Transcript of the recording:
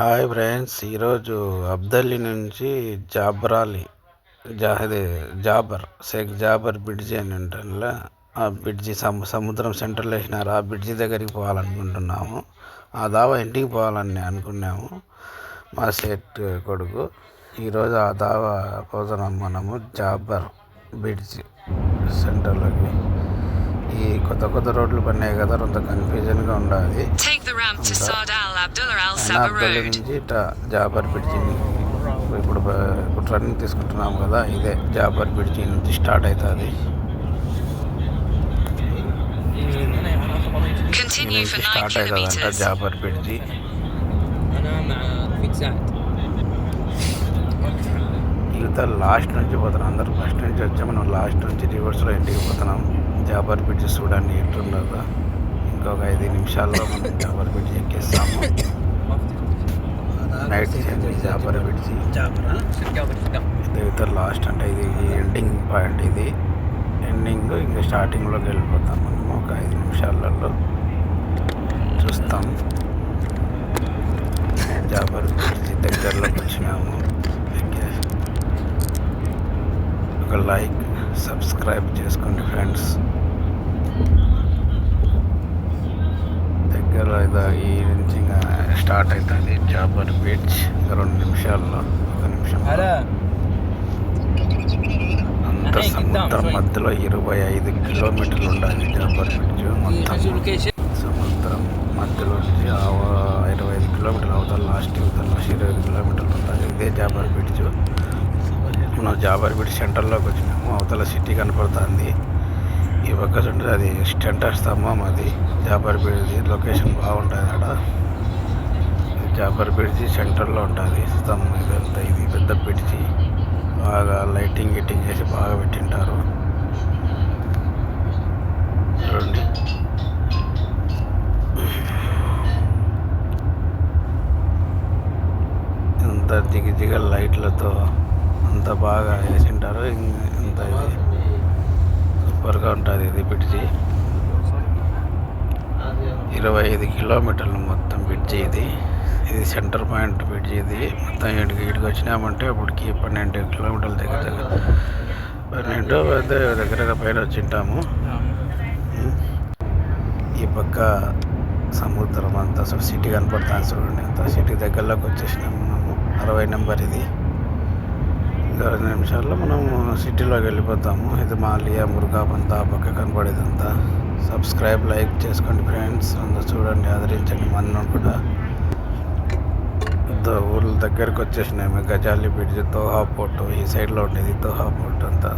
Hi friends ఈరోజు Abdali నుంచి జాబ్రాలి జా అదే జాబర్ షేక్ జాబర్ బ్రిడ్జి అని ఉంటానులా ఆ బ్రిడ్జి సము సముద్రం సెంటర్లో వేసినారు. ఆ బ్రిడ్జి దగ్గరికి పోవాలనుకుంటున్నాము. ఆ దావా ఇంటికి పోవాలని అనుకున్నాము. మా సేట్ కొడుకు. ఈరోజు ఆ దావా పోతున్నాం మనము జాబర్ బ్రిడ్జి సెంటర్లోకి ఈ కొత్త కొత్త రోడ్లు పడినాయి కదా కొంత ఉండాలి అయినా Sabah అబ్దల్లి Road. నుంచి ఇట్లా జాబర్ బ్రిడ్జి ఇప్పుడు ఇప్పుడు రన్నింగ్ తీసుకుంటున్నాం కదా ఇదే జాబర్ బ్రిడ్జి నుంచి స్టార్ట్ అవుతుంది Continue for 9 స్టార్ట్ అవుతుందంట. జాబర్ బ్రిడ్జి జీవితాలు లాస్ట్ నుంచి పోతున్నాం. అందరూ ఫస్ట్ నుంచి వచ్చాము. మనం లాస్ట్ నుంచి రివర్స్లో ఇంటికి పోతున్నాం. జాబర్ బ్రిడ్జ్ చూడండి ఎట్లుండదు ఇంకొక ఐదు నిమిషాల్లో మనం జాబర్ బ్రిడ్జ్ ఎక్కేస్తాము. నైట్ జాబర్ బ్రిడ్జ్ ఇద్దరు లాస్ట్ అంటే ఇది ఎండింగ్ పాయింట్ ఇది. ఎండింగ్ ఇంకా స్టార్టింగ్లోకి వెళ్ళిపోతాం. మనం ఒక ఐదు నిమిషాలలో చూస్తాం. జాబర్ బ్రిడ్జ్ దగ్గరలోకి వచ్చిన ఒక లైక్ సబ్స్క్రైబ్ చేసుకోండి ఫ్రెండ్స్. దగ్గర ఇదా ఈ నుంచి స్టార్ట్ అవుతుంది. జాబర్ బీచ్ రెండు నిమిషాల్లో ఒక నిమిషం. అంత సముద్రం మధ్యలో ఇరవై ఐదు కిలోమీటర్లు ఉండాలి జాబర్ బీచ్. మొత్తం సముద్రం మధ్యలో ఇరవై ఐదు కిలోమీటర్లు అవుతారు లాస్ట్ అవుతారు లాస్ట్ ఇరవై ఐదు కిలోమీటర్లు ఉంటుంది ఇదే జాబర్ బీచ్. మనం జాబర్పేట సెంటర్లోకి వచ్చినాము. అవతల సిటీ కనపడుతుంది. ఈ పక్క చూడండి అది సెంటర్ స్తంభం అది. జాబర్పేటది లొకేషన్ బాగుంటుంది ఆడ ఇది సెంటర్లో ఉంటుంది స్తంభం ఇదంతా. ఇది పెద్ద పిడిచి బాగా లైటింగ్ గిట్టింగ్ చేసి బాగా పెట్టింటారు. చూడండి. ఇంత దిగి దిగ లైట్లతో అంత బాగా వేసింటారు. ఇంత ఇది సూపర్గా ఉంటుంది ఇది బ్రిడ్జి. ఇరవై ఐదు కిలోమీటర్లు మొత్తం బ్రిడ్జి ఇది. ఇది సెంటర్ పాయింట్ బ్రిడ్జి ఇది. మొత్తం ఇటుకి ఇటుకి వచ్చినామంటే అప్పటికి పన్నెండు కిలోమీటర్ల దగ్గర దగ్గర. పన్నెండు దగ్గర దగ్గరగా పైన వచ్చింటాము. ఈ పక్క సముద్రం అంతా సిటీ కనపడుతుంది చూడండి. అంత సిటీ దగ్గరలోకి వచ్చేసినాము. మనము అరవై నెంబర్ ఇది. ఒక నిమిషాల్లో మనం సిటీలోకి వెళ్ళిపోతాము. ఇది మాలియా మురుగాబంత ఆ పక్క కనపడేదంతా సబ్స్క్రైబ్ లైక్ చేసుకోండి ఫ్రెండ్స్ అందరూ చూడండి ఆదరించండి మన కూడా. ఊర్ల దగ్గరకు వచ్చేసినాము గజాలి బ్రిడ్జ్ తోహా పోర్టు ఈ సైడ్లో ఉండేది తోహా పోర్ట్ అంతా.